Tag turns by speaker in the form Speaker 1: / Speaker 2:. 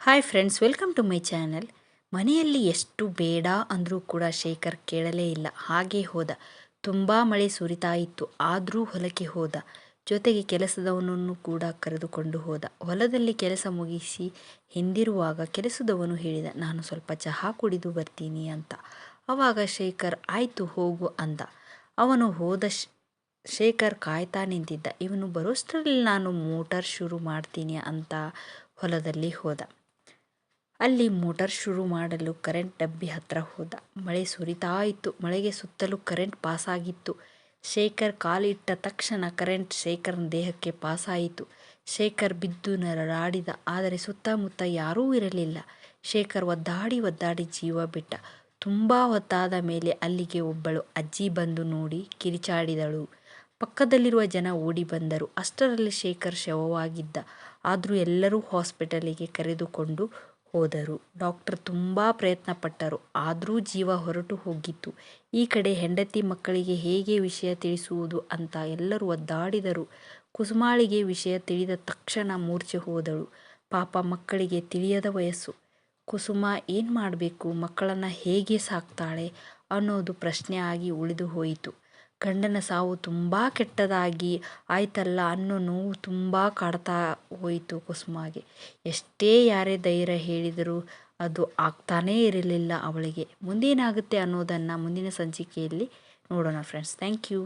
Speaker 1: Hi friends welcome to my channel ಮನೆಯಲ್ಲಿ ಎಷ್ಟು ಬೇಡ ಅಂದರೂ ಕೂಡ ಶೇಖರ್ ಕೇಳಲೇ ಇಲ್ಲ. ಹಾಗೆ ಹೋದ. ತುಂಬ ಮಳೆ ಸುರಿತಾ ಇತ್ತು. ಆದರೂ ಹೊಲಕ್ಕೆ ಹೋದ. ಜೊತೆಗೆ ಕೆಲಸದವನನ್ನು ಕೂಡ ಕರೆದುಕೊಂಡು ಹೋದ. ಹೊಲದಲ್ಲಿ ಕೆಲಸ ಮುಗಿಸಿ ಹಿಂದಿರುವಾಗ ಕೆಲಸದವನು ಹೇಳಿದ, ನಾನು ಸ್ವಲ್ಪ ಚಹಾ ಕುಡಿದು ಬರ್ತೀನಿ ಅಂತ. ಆವಾಗ ಶೇಖರ್, ಆಯಿತು, ಹೋಗು ಅಂದ. ಅವನು ಹೋದ ಶೇಖರ್ ಕಾಯ್ತಾ ನಿಂತಿದ್ದ. ಇವನು ಬರೋಷ್ಟರಲ್ಲಿ ನಾನು ಮೋಟಾರ್ ಶುರು ಮಾಡ್ತೀನಿ ಅಂತ ಹೊಲದಲ್ಲಿ ಹೋದ. ಅಲ್ಲಿ ಮೋಟಾರ್ ಶುರು ಮಾಡಲು ಕರೆಂಟ್ ಡಬ್ಬಿ ಹತ್ರ ಹೋದ. ಮಳೆ ಸುರಿತಾ ಇತ್ತು ಮಳೆಗೆ ಸುತ್ತಲೂ ಕರೆಂಟ್ ಪಾಸಾಗಿತ್ತು. ಶೇಖರ್ ಕಾಲಿಟ್ಟ ತಕ್ಷಣ ಕರೆಂಟ್ ಶೇಖರ್ನ ದೇಹಕ್ಕೆ ಪಾಸಾಯಿತು. ಶೇಖರ್ ಬಿದ್ದು ನರಳಾಡಿದ. ಆದರೆ ಸುತ್ತಮುತ್ತ ಯಾರೂ ಇರಲಿಲ್ಲ. ಶೇಖರ್ ಒದ್ದಾಡಿ ಒದ್ದಾಡಿ ಜೀವ ಬಿಟ್ಟ. ತುಂಬ ಹೊತ್ತಾದ ಮೇಲೆ ಅಲ್ಲಿಗೆ ಒಬ್ಬಳು ಅಜ್ಜಿ ಬಂದು ನೋಡಿ ಕಿರಿಚಾಡಿದಳು. ಪಕ್ಕದಲ್ಲಿರುವ ಜನ ಓಡಿ ಬಂದರು. ಅಷ್ಟರಲ್ಲಿ ಶೇಖರ್ ಶವವಾಗಿದ್ದ. ಆದರೂ ಎಲ್ಲರೂ ಹಾಸ್ಪಿಟಲಿಗೆ ಕರೆದುಕೊಂಡು ಹೋದರು. ಡಾಕ್ಟರ್ ತುಂಬ ಪ್ರಯತ್ನ ಪಟ್ಟರು ಆದರೂ ಜೀವ ಹೊರಟು ಹೋಗಿತ್ತು. ಈ ಕಡೆ ಹೆಂಡತಿ ಮಕ್ಕಳಿಗೆ ಹೇಗೆ ವಿಷಯ ತಿಳಿಸುವುದು ಅಂತ ಎಲ್ಲರೂ ಒದ್ದಾಡಿದರು. ಕುಸುಮಾಳಿಗೆ ವಿಷಯ ತಿಳಿದ ತಕ್ಷಣ ಮೂರ್ಛೆ ಹೋದಳು. ಪಾಪ ಮಕ್ಕಳಿಗೆ ತಿಳಿಯದ ವಯಸ್ಸು. ಕುಸುಮ ಏನು ಮಾಡಬೇಕು? ಮಕ್ಕಳನ್ನು ಹೇಗೆ ಸಾಕ್ತಾಳೆ ಅನ್ನೋದು ಪ್ರಶ್ನೆ ಆಗಿ ಉಳಿದು ಹೋಯಿತು. ಗಂಡನ ಸಾವು ತುಂಬ ಕೆಟ್ಟದಾಗಿ ಆಯ್ತಲ್ಲ? ಅನ್ನೋ ನೋವು ತುಂಬ ಕಾಡ್ತಾ ಹೋಯಿತು ಕುಸುಮಾಗೆ. ಎಷ್ಟೇ ಯಾರೇ ಧೈರ್ಯ ಹೇಳಿದರೂ ಅದು ಆಗ್ತಾನೇ ಇರಲಿಲ್ಲ ಅವಳಿಗೆ. ಮುಂದೇನಾಗುತ್ತೆ ಅನ್ನೋದನ್ನು ಮುಂದಿನ ಸಂಚಿಕೆಯಲ್ಲಿ ನೋಡೋಣ ಫ್ರೆಂಡ್ಸ್ ಥ್ಯಾಂಕ್ ಯು